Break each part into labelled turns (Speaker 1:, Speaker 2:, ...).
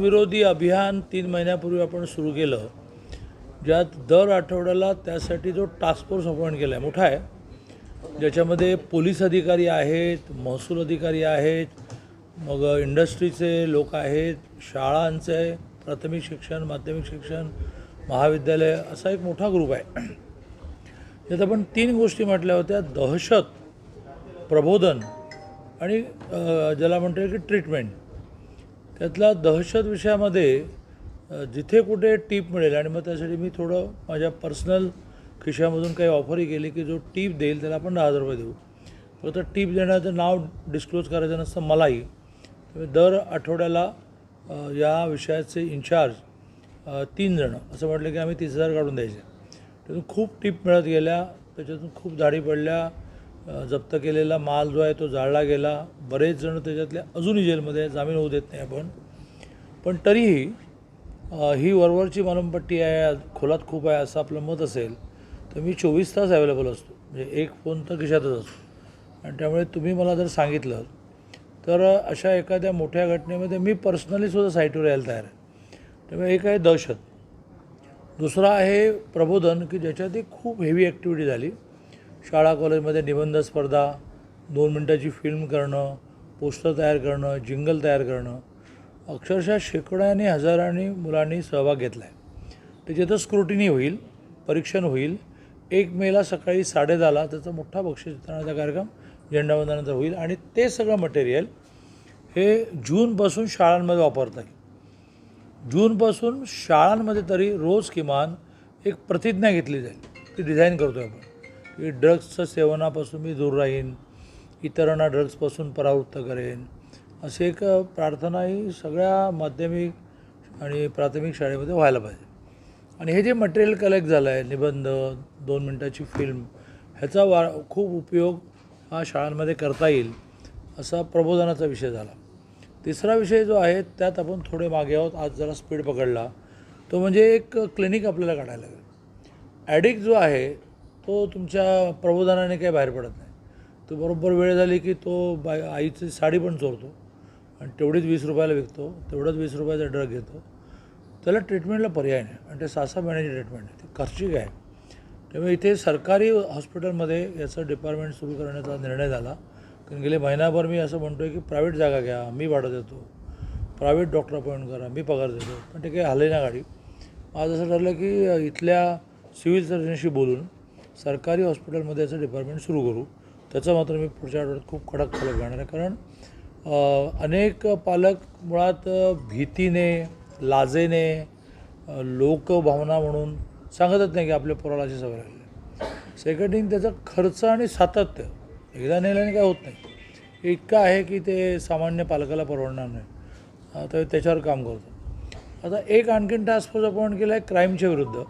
Speaker 1: विरोधी अभियान तीन महिन्यापूर्वी आपण सुरू केलं ज्यात दर आठवड्याला त्यासाठी जो टास्क फोर्स अपॉइंट केला आहे मोठा आहे. ज्याच्यामध्ये पोलीस अधिकारी आहेत महसूल अधिकारी आहेत मग इंडस्ट्रीचे लोक आहेत शाळांचे प्राथमिक शिक्षण माध्यमिक शिक्षण महाविद्यालय असा एक मोठा ग्रुप आहे. त्यात आपण तीन गोष्टी म्हटल्या होत्या दहशत प्रबोधन आणि ज्याला म्हणतो की ट्रीटमेंट त्यातला दहशत विषयामध्ये जिथे कुठे टीप मिळेल आणि मग त्यासाठी मी थोडं माझ्या पर्सनल खिशामधून काही ऑफरही केली की जो टीप देईल त्याला आपण दहा हजार रुपये देऊ. फक्त टीप देण्याचं नाव डिस्क्लोज करायचं नसतं मलाही. दर आठवड्याला या विषयाचे इन्चार्ज तीन जणं असं म्हटलं की आम्ही तीस हजार काढून द्यायचे. त्यातून खूप टीप मिळत गेल्या त्याच्यातून खूप दाढी पडल्या जप्त केलेला माल जो आहे तो जाळला गेला. बरेच जण त्याच्यातले अजूनही जेलमध्ये आहे, जामीन होऊ देत नाही आपण. पण तरीही ही वरवरची मलमपट्टी आहे खोलात खूप आहे असं आपलं मत असेल तर मी चोवीस तास अवेलेबल असतो. म्हणजे एक फोन तर खिशातच असतो. आणि त्यामुळे तुम्ही मला जर सांगितलं तर अशा एखाद्या मोठ्या घटनेमध्ये मी पर्सनली सुद्धा साईटवर यायला तयार आहे. त्यामुळे एक आहे दहशत. दुसरा आहे प्रबोधन की ज्याच्यात एक खूप हेवी ॲक्टिव्हिटी झाली. शाळा कॉलेजमध्ये निबंध स्पर्धा दोन मिनटाची फिल्म करणं पोस्टर तयार करणं जिंगल तयार करणं अक्षरशः शेकड्याने हजारांनी मुलांनी सहभाग घेतला आहे त्याच्यात स्क्रुटिनी होईल परीक्षण होईल. एक मेला सकाळी साडेदहाला त्याचा मोठा बक्षीस वितरणाचा कार्यक्रम झेंडावंदनानंतर होईल आणि ते सगळं मटेरियल हे जूनपासून शाळांमध्ये वापरता येईल. जूनपासून शाळांमध्ये तरी रोज किमान एक प्रतिज्ञा घेतली जाईल. ती डिझाईन करतो आहे आपण. की ड्रग्सचं सेवनापासून मी दूर राहीन इतरांना ड्रग्सपासून परावृत्त करेन. अशी एक प्रार्थना ही सगळ्या माध्यमिक आणि प्राथमिक शाळेमध्ये व्हायला पाहिजे. आणि हे जे मटेरियल कलेक्ट झालं आहे निबंध दोन मिनटाची फिल्म ह्याचा वा खूप उपयोग हा शाळांमध्ये करता येईल असा प्रबोधनाचा विषय झाला. तिसरा विषय जो आहे त्यात आपण थोडे मागे आहोत. आज जरा स्पीड पकडला. तो म्हणजे एक क्लिनिक आपल्याला काढायला लागेल. ॲडिक्ट जो आहे तो तुमच्या प्रबोधनाने काही बाहेर पडत नाही. तो बरोबर वेळ झाली की तो बाय आईची साडी पण चोरतो आणि तेवढीच वीस रुपयाला विकतो तेवढंच वीस रुपयाचा ड्रग घेतो. त्याला ट्रीटमेंटला पर्याय नाही. आणि ते सहा सहा महिन्याची ट्रीटमेंट आहे. ती खर्चिक आहे त्यामुळे इथे सरकारी हॉस्पिटलमध्ये याचं डिपार्टमेंट सुरू करण्याचा निर्णय झाला. कारण गेले महिनाभर मी असं म्हणतो आहे की प्रायव्हेट जागा घ्या मी भाडं देतो. प्रायव्हेट डॉक्टर अपॉइंट करा मी पगार देतो. पण ते काही हले ना गाडी. माझं असं ठरलं की इथल्या सिव्हिल सर्जनशी बोलून सरकारी हॉस्पिटलमध्ये याचं डिपार्टमेंट सुरू करू. त्याचा मात्र मी पुढच्या आठवड्यात खूप कडक फलक घेणार आहे. कारण अनेक पालक मुळात भीतीने लाजेने लोकभावना म्हणून सांगतच नाही की आपल्या पोराला अशी सवय लागली. सेकंड थिंग त्याचा खर्च आणि सातत्य. एकदा नेल्याने काय होत नाही. इतकं आहे की ते सामान्य पालकाला परवडणार नाही. तर त्याच्यावर काम करतो. आता एक आणखीन टास्क फोर्स आपण केला आहे क्राईमच्या विरुद्ध.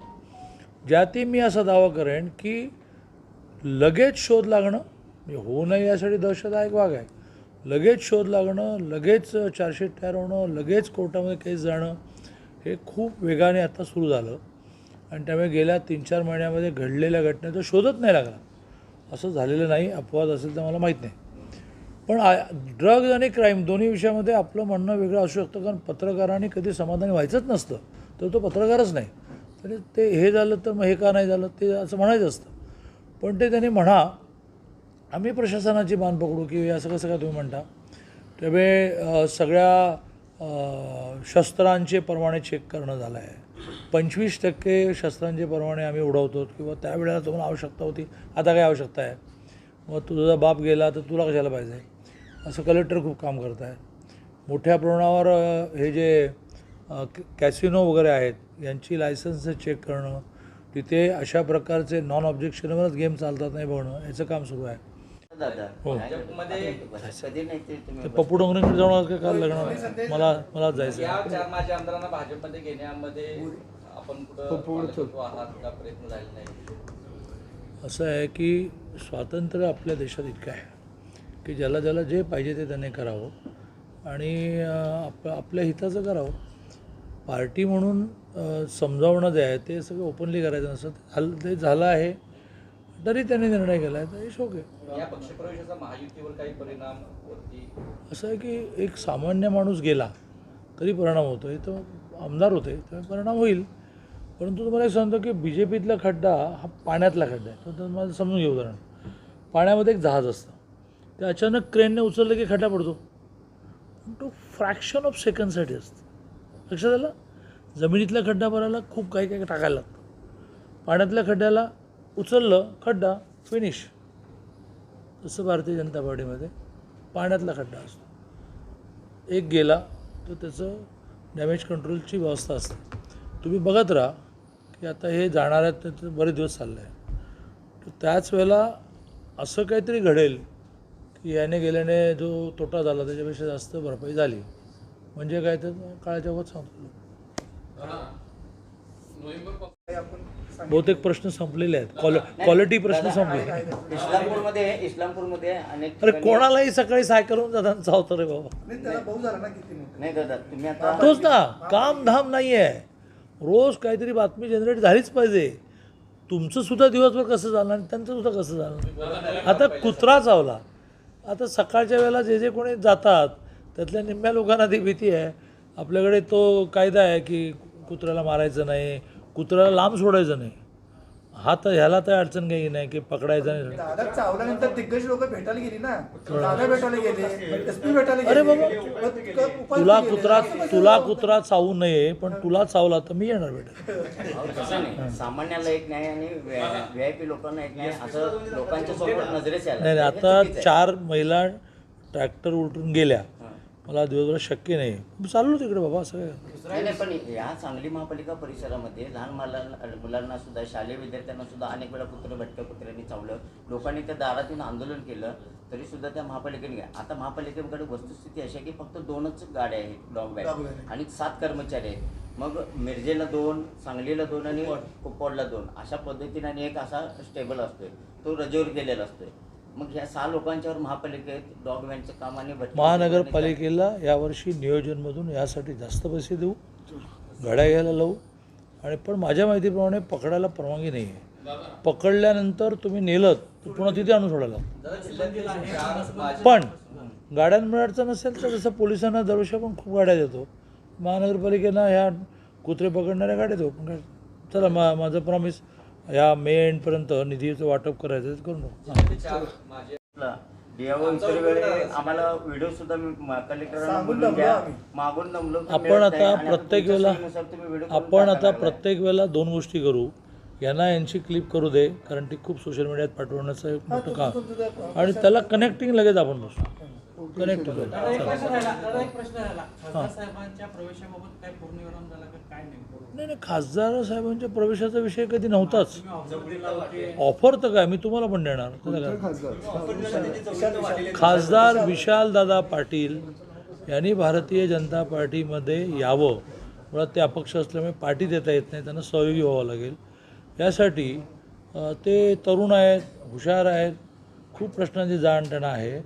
Speaker 1: ज्यातही मी असा दावा करेन की लगेच शोध लागणं म्हणजे होऊ नये यासाठी दहशतदायक भाग आहे. लगेच शोध लागणं लगेच चार्जशीट तयार होणं लगेच कोर्टामध्ये केस जाणं हे खूप वेगाने आता सुरू झालं. आणि त्यामुळे गेल्या तीन चार महिन्यामध्ये घडलेल्या घटनेचा शोधत नाही लागला. असं झालेलं नाही अपवाद असेल तर मला माहीत नाही. पण ड्रग्ज आणि क्राईम दोन्ही विषयामध्ये आपलं म्हणणं वेगळं असू शकतं कारण पत्रकारांनी कधी समाधानी व्हायचंच नसतं. तर तो पत्रकारच नाही. तरी ते हे झालं तर मग हे का नाही झालं ते असं म्हणायचं असतं. पण ते त्यांनी म्हणा आम्ही प्रशासनाची मान पकडू की असं कसं काय तुम्ही म्हणता. त्यामुळे सगळ्या शस्त्रांचे परवाने चेक करणं झालं आहे पंचवीस टक्के शस्त्रांचे परवाने आम्ही उडवतो किंवा त्यावेळेला तुम्हाला आवश्यकता होती. आता काय आवश्यकता आहे. मग तुझा बाप गेला तर तुला कशाला पाहिजे? असं कलेक्टर खूप काम करत आहे मोठ्या प्रमाणावर हे जे कॅसिनो वगैरे आहेत यांची लायसन्स चेक करणं तिथे अशा प्रकारचे नॉन ऑब्जेक्शनवरच गेम चालतात नाही बघणं याचं काम सुरू आहे.
Speaker 2: दादा
Speaker 1: हो.
Speaker 2: ते
Speaker 1: पप्पू डोंगरेकडे जाऊन आलात का काल लग्न मला मला जायचं आहे.
Speaker 3: या चार माझ्या आमदारांना भाजपमध्ये घेण्यामध्ये आपण कुठं पालकत्व आहात का प्रयत्न झाले नाही?
Speaker 1: असं आहे की स्वातंत्र्य आपल्या देशात इतकं आहे की ज्याला ज्याला जे पाहिजे ते त्याने करावं. आणि आप आपल्या हिताचं करावं. पार्टी म्हणून समजावणं जे आहे ते सगळं ओपनली करायचं नसतं. झालं ते झालं आहे तरी त्यांनी निर्णय केला आहे तर शोक आहे. असं आहे की एक सामान्य माणूस गेला तरी परिणाम होतो आहे तो आमदार होते त्यामुळे परिणाम होईल. परंतु तुम्हाला एक सांगतो की बी जे पीतला खड्डा हा पाण्यातला खड्डा आहे. तो तुम्हाला समजून घेऊ उदाहरण. पाण्यामध्ये एक जहाज असतं. ते अचानक क्रेनने उचललं की खड्डा पडतो. पण तो फ्रॅक्शन ऑफ सेकंडसाठी असतो. लक्षात आलं? जमिनीतला खड्डा भरायला खूप काही काही टाकायला लागतं. पाण्यातल्या खड्ड्याला उचललं खड्डा फिनिश तसं भारतीय जनता पार्टीमध्ये पाण्यातला खड्डा असतो. एक गेला तर त्याचं डॅमेज कंट्रोलची व्यवस्था असते. तुम्ही बघत राहा की आता हे जाणार आहेत त्याचं बरेच दिवस चाललं आहे तर त्याच वेळेला असं काहीतरी घडेल की याने गेल्याने जो तोटा झाला त्याच्यापेक्षा जास्त भरपाई झाली. म्हणजे काय तर काळाच्या वत सांगतो बहुतेक प्रश्न संपलेले आहेत. क्वाल क्वालिटी प्रश्न संपले.
Speaker 2: इस्लामपूरमध्ये इस्लामपूरमध्ये अनेक
Speaker 1: अरे कोणालाही सकाळी साय करून जाताना चावतो रे बाबा.
Speaker 4: नाही त्याला भाऊ झाला ना किती मोठा.
Speaker 2: नाही दादा तुम्ही आता
Speaker 1: तोच ना काम धाम नाही आहे रोज काहीतरी बातमी जनरेट झालीच पाहिजे. तुमचं सुद्धा दिवसभर कसं झालं आणि त्यांचं सुद्धा कसं झालं आता कुत्रा चावला. आता सकाळच्या वेळेला जे जे कोणी जातात त्यातल्या निम्म्या लोकांना ती भीती आहे. आपल्याकडे तो कायदा आहे की कुत्र्याला मारायचं नाही कुत्र्याला लांब सोडायचं नाही. हा तर ह्याला तर अडचण काही नाही की पकडायचं नाही.
Speaker 4: दादा चावल्यानंतर दिग्गज लोक भेटायला गेली ना? दादा भेटायला गेले एस पी भेटायला गेले.
Speaker 1: अरे बाबा, तुला. कुत्रा तुला कुत्रा चावू नये पण तुला चावला तर मी येणार
Speaker 2: तसं नाही. सामान्याला एक न्याय आणि व्ही आय पी लोकांना एक न्याय असं लोकांच्या नजरेस यायला
Speaker 1: नाही नाही
Speaker 2: हे
Speaker 1: आता. चार महिला ट्रॅक्टर उलटून गेल्या. मला दिवसभर शक्य नाही. चाललो तिकडे बाबा असं काय?
Speaker 2: नाही नाही, पण या सांगली महापालिका परिसरामध्ये लहान मुलांना मुलांना सुद्धा शालेय विद्यार्थ्यांना सुद्धा अनेक वेळा कुत्र भटक्या कुत्र्यांनी चावलं. लोकांनी त्या दारात येऊन आंदोलन केलं तरी सुद्धा त्या महापालिकेने गे- आता महापालिकेकडे वस्तुस्थिती अशी आहे की फक्त दोनच गाड्या आहेत डॉग
Speaker 4: Dog
Speaker 2: बॅग. आणि सात कर्मचारी आहेत. मग मिरजेला दोन सांगलीला दोन आणि कुपवाडला दोन. अशा पद्धतीने आणि एक असा स्टेबल असतोय. तो रजेवर गेलेला असतोय. मग ह्या सहा लोकांच्यावर महापालिकेत डॉग काम आणि
Speaker 1: महानगरपालिकेला यावर्षी नियोजनमधून यासाठी जास्त पैसे देऊ गाड्या घ्यायला लावू. आणि पण माझ्या माहितीप्रमाणे पकडायला परवानगी नाही आहे पकडल्यानंतर तुम्ही नेलत तर पुन्हा तिथे आणून सोडायला पण गाड्यांमुळे अडचण नसेल तर जसं पोलिसांना दरवर्षी आपण खूप गाड्या देतो. महानगरपालिकेनं ह्या कुत्रे पकडणाऱ्या गाड्या देऊ. पण काय चला मा माझं प्रॉमिस ह्या मे एंडपर्यंत निधीचं वाटप करायचं ते करून टाकू.
Speaker 2: इतर वेळे आम्हाला व्हिडिओ सुद्धा कलेक्टरांना बोलून. मागून
Speaker 1: आपण. आता प्रत्येक वेळेला आपण आता. प्रत्येक वेळेला दोन गोष्टी करू यांना यांची क्लिप करू दे कारण ती खूप सोशल मीडियात पाठवण्याचं एक मोठं काम आणि त्याला कनेक्टिंग लगेच आपण बसू कनेक्ट करू
Speaker 5: दादा एक प्रश्न राहिला दादा एक प्रश्न राहिला. खासदार साहेबांच्या प्रवेशाबाबत काय पूर्णविराम झाला का काय नेमकं
Speaker 1: नाही नाही खासदार साहेबांच्या प्रवेशाचा विषय कधी नव्हताच. ऑफर तर काय? मी तुम्हाला पण देणार? खासदार? विशाल. दादा पाटील यांनी भारतीय जनता पार्टीमध्ये यावं. मुळात ते अपक्ष असल्यामुळे पार्टी देता येत नाही. त्यांना सहयोगी व्हावं लागेल. यासाठी ते तरुण आहेत हुशार आहेत. खूप प्रश्नांची जाण त्यांना आहे.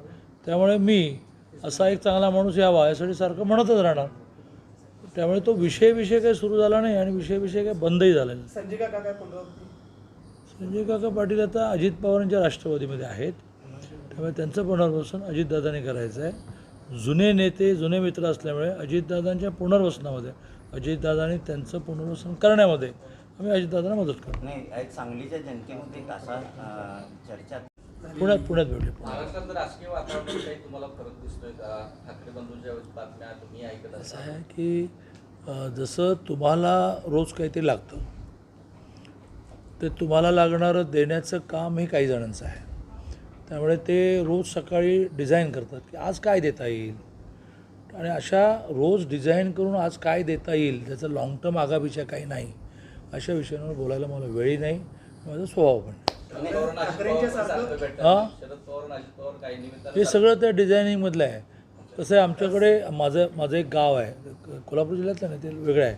Speaker 1: त्यामुळे मी असा एक चांगला माणूस यावा यासाठी सारखं म्हणतच राहणार. त्यामुळे तो विषय विषय काही सुरू झाला नाही आणि विषय विषय काही बंदही झाला नाही.
Speaker 4: संजय काका काय पुनरावृत्ती
Speaker 1: संजय काका पाटील आता अजित पवारांच्या राष्ट्रवादीमध्ये आहेत. त्यामुळे त्यांचं पुनर्वसन अजितदादांनी करायचं आहे. जुने नेते जुने मित्र असल्यामुळे अजितदादांच्या पुनर्वसनामध्ये अजितदादांनी त्यांचं पुनर्वसन करण्यामध्ये आम्ही अजितदादांना मदत करू
Speaker 2: नाही जनतेमध्ये एक असा चर्चा
Speaker 1: पुण्यात पुण्यात भेटले
Speaker 3: महाराष्ट्रात राजकीय वातावरणात काही तुम्हाला फरक दिसतोय का? ठाकरे बंधूंच्या बातम्या तुम्ही ऐकत
Speaker 1: असं आहे की जसं तुम्हाला रोज काहीतरी लागतं ते तुम्हाला लागणारं देण्याचं काम हे काही जणांचं आहे. त्यामुळे ते रोज सकाळी डिझाईन करतात की आज काय देता येईल? आणि अशा रोज डिझाईन करून आज काय देता येईल त्याचं लाँग टर्म आगापिछा काही नाही अशा विषयांवर बोलायला मला वेळही नाही माझा स्वभाव पण हा? हे सगळं त्या डिझायनिंगमधलं आहे. आहे आमच्याकडे माझं माझं एक गाव आहे. क- कोल्हापूर जिल्ह्यातलं नाही ते वेगळं आहे.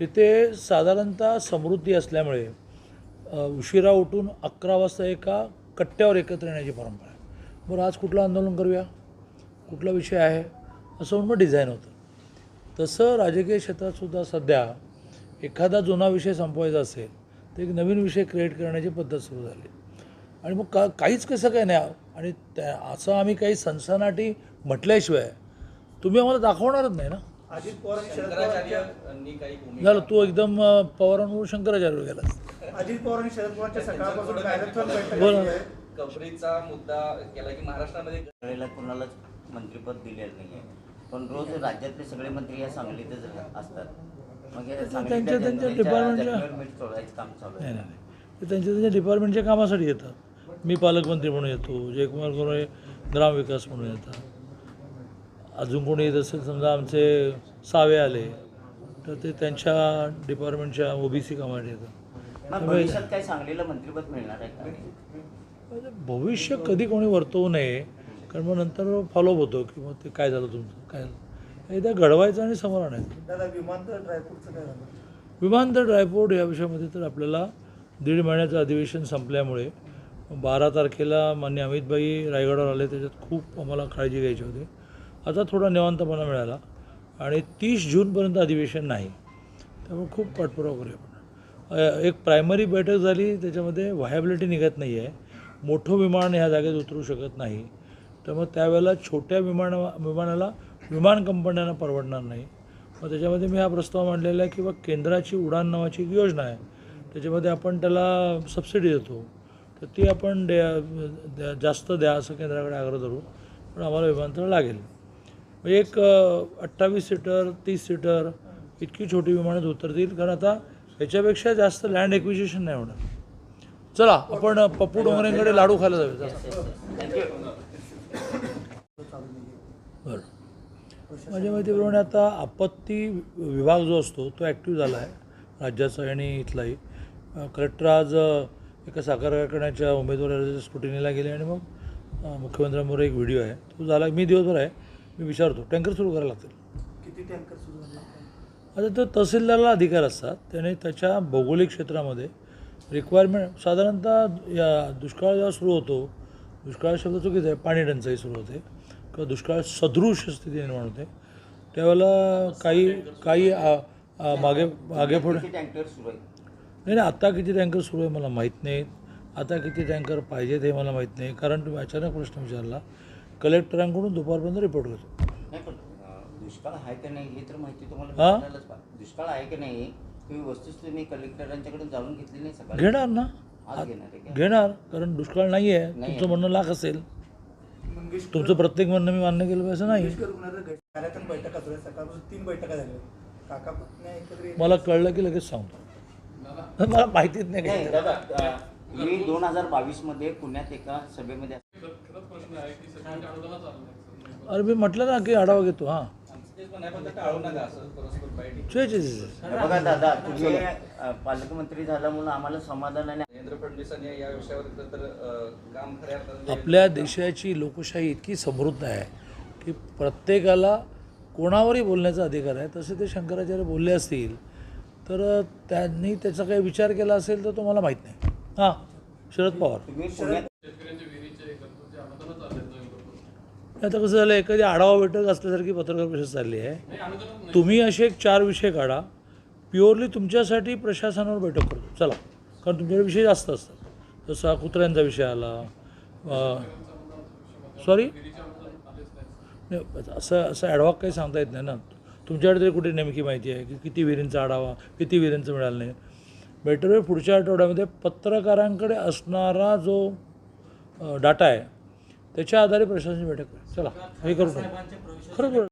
Speaker 1: तिथे साधारणतः समृद्धी असल्यामुळे उशिरा उठून अकरा वाजता एका कट्ट्यावर एकत्र येण्याची परंपरा आहे. बरं आज कुठलं आंदोलन करूया? कुठला विषय आहे? असं म्हणून मग डिझाईन होतं. तसं राजकीय क्षेत्रात सुद्धा सध्या एखादा जुना विषय संपवायचा असेल तर एक नवीन विषय क्रिएट करण्याची पद्धत सुरू झाली. आणि मग का काहीच कसं काय नाही आणि त्या असं आम्ही काही सनसनाटी म्हटल्याशिवाय तुम्ही आम्हाला दाखवणारच नाही ना?
Speaker 4: अजित पवार आणि शरद पवारांच्या
Speaker 1: झालं तू एकदम अं, पवारांवर शंकराचार्य गेला
Speaker 4: अजित पवार आणि शरद पवारांच्या सकाळपासून बैठक
Speaker 1: बोला.
Speaker 4: झाली आहे.
Speaker 3: कबरीचा मुद्दा केला की महाराष्ट्रामध्ये
Speaker 2: वेळेला कुणालाच मंत्रिपद दिलेलं नाही आहे पण रोज राज्यातले सगळे मंत्री या सांगलीतच असतात.
Speaker 1: त्यांच्या- त्यांच्या डिपार्टमेंटच्या- नाही नाही. ते त्यांच्या त्यांच्या डिपार्टमेंटच्या कामासाठी येतात. मी पालकमंत्री म्हणून येतो जयकुमार गोरे ग्रामविकास म्हणून येतात. अजून कोणी येत असेल समजा आमचे सावे आले तर ते त्यांच्या डिपार्टमेंटच्या ओबीसी कामासाठी येतात.
Speaker 2: मग भविष्यात काय सांगलीला मंत्रिपद मिळणार आहे का?
Speaker 1: भविष्य कधी कोणी वर्तवू नये कारण मग नंतर फॉलोअप होतो की मग ते काय झालं तुमचं काय झालं? एकदा घडवायचं आणि समोर आणायचं.
Speaker 4: दादा विमानतळ काय झालं?
Speaker 1: विमानतळ ड्रायपोर्ट या विषयामध्ये तर आपल्याला दीड महिन्याचं अधिवेशन संपल्यामुळे बारा तारखेला मान्य अमितभाई रायगडावर आले त्याच्यात खूप आम्हाला काळजी घ्यायची होती. आता थोडा निवांतपणा मिळाला आणि तीस जूनपर्यंत अधिवेशन नाही. त्यामुळे खूप पाठपुरावा करूया आपण. एक प्रायमरी बैठक झाली त्याच्यामध्ये व्हायबिलिटी निघत नाही आहे मोठं विमान ह्या जागेत उतरू शकत नाही. त्यामुळे त्यावेळेला छोट्या विमान विमानाला विमान कंपन्यांना परवडणार नाही. मग त्याच्यामध्ये मी हा प्रस्ताव मांडलेला आहे की बा केंद्राची उडान नावाची एक योजना आहे. त्याच्यामध्ये आपण त्याला सबसिडी देतो. तर ती आपण द्या जास्त द्या असं केंद्राकडे आग्रह धरू. पण आम्हाला विमानतळ लागेल. म्हणजे एक अठ्ठावीस सीटर तीस सीटर इतकी छोटी विमानं उतरतील. कारण आता ह्याच्यापेक्षा जास्त लँड एक्विजिशन नाही होणार. चला आपण पप्पू डोंगरेंकडे लाडू खायला जाऊया. बरं. माझ्या माहितीप्रमाणे आता आपत्ती विभाग जो असतो तो ॲक्टिव्ह झाला आहे. राज्याचा आणि इथलाही. कलेक्टर आज एका साखर कारखान्याच्या उमेदवाराच्या स्क्रुटिनीला गेले आणि मग मुख्यमंत्र्यांवर एक व्हिडिओ आहे. तो झाला मी दिवसभर आहे. मी विचारतो टँकर सुरू करायला लागतील.
Speaker 4: किती टँकर सुरू झाले?
Speaker 1: आता तो तहसीलदारला अधिकार असतात. त्याने त्याच्या भौगोलिक क्षेत्रामध्ये रिक्वायरमेंट साधारणतः या दुष्काळ जेव्हा सुरू होतो दुष्काळ शब्द चुकीचा आहे पाणी टंचाई सुरू होते. किंवा दुष्काळ सदृश स्थिती निर्माण होते त्यावेळेला काही काही आ- आ- मागे मागे पुढे
Speaker 2: किती टँकर सुरू आहे?
Speaker 1: नाही नाही आता किती टँकर सुरू आहे मला माहीत नाहीत आता किती टँकर पाहिजेत हे मला माहीत नाही. कारण तुम्ही अचानक प्रश्न विचारला. कलेक्टरांकडून दुपारपर्यंत रिपोर्ट करतो
Speaker 2: नाही पण अं, दुष्काळ आहे का नाही हे तर माहिती तुम्हाला
Speaker 1: हा?
Speaker 2: पाहिजे. दुष्काळ आहे की नाही वस्तूच तुम्ही कलेक्टरांच्याकडून जाणून घेतली नाही सकाळी.
Speaker 1: घेणार ना?
Speaker 2: आज घेणार आहे का?
Speaker 1: घेणार कारण दुष्काळ नाही आहे
Speaker 2: नाही
Speaker 1: तुमचं म्हणणं लाख असेल. तुमचं प्रत्येक म्हणणं मी मान्य केलं पाहिजे असं नाही.
Speaker 4: मंगेशकर बैठका सकाळपासून तीन बैठका झाल्या. काका पुतण्या एकत्र येत.
Speaker 1: मला कळलं की लगेच सांगतो. मला माहितीच नाही.
Speaker 2: नाही
Speaker 1: काही
Speaker 2: दादा अं, मी दोन हजार बावीसमध्ये पुण्यात एका सभेमध्ये
Speaker 1: अरे मी म्हटलं ना की आढावा घेतो हां.
Speaker 2: बघा दादा तुम्ही पालकमंत्री झाला म्हणून आम्हाला समाधानाने
Speaker 1: आपल्या देशाची लोकशाही इतकी समृद्ध आहे की प्रत्येकाला कोणावरही बोलण्याचा अधिकार आहे. तसे ते शंकराचार्य बोलले असतील तर त्यांनी त्याचा काही विचार केला असेल तर तो मला माहीत नाही. हां शरद पवार. आता कसं झालं एखादी आढावा बैठक असल्यासारखी पत्रकार परिषद चालली आहे. तुम्ही असे एक चार विषय काढा. प्युअरली तुमच्यासाठी प्रशासनावर बैठक करतो. चला. कारण तुमच्याकडे विषय जास्त असतात. जसा कुत्र्यांचा विषय आला. सॉरी नाही असं असं ॲडव्हॉक काही सांगता येत नाही ना. तुमच्याकडे तरी कुठे नेमकी माहिती आहे की किती विहिरींचा आढावा किती विहिरींचं मिळालं नाही. बेटर वे पुढच्या आठवड्यामध्ये पत्रकारांकडे असणारा जो डाटा आहे त्याच्या आधारे प्रशासन बैठक चला हे करू खरं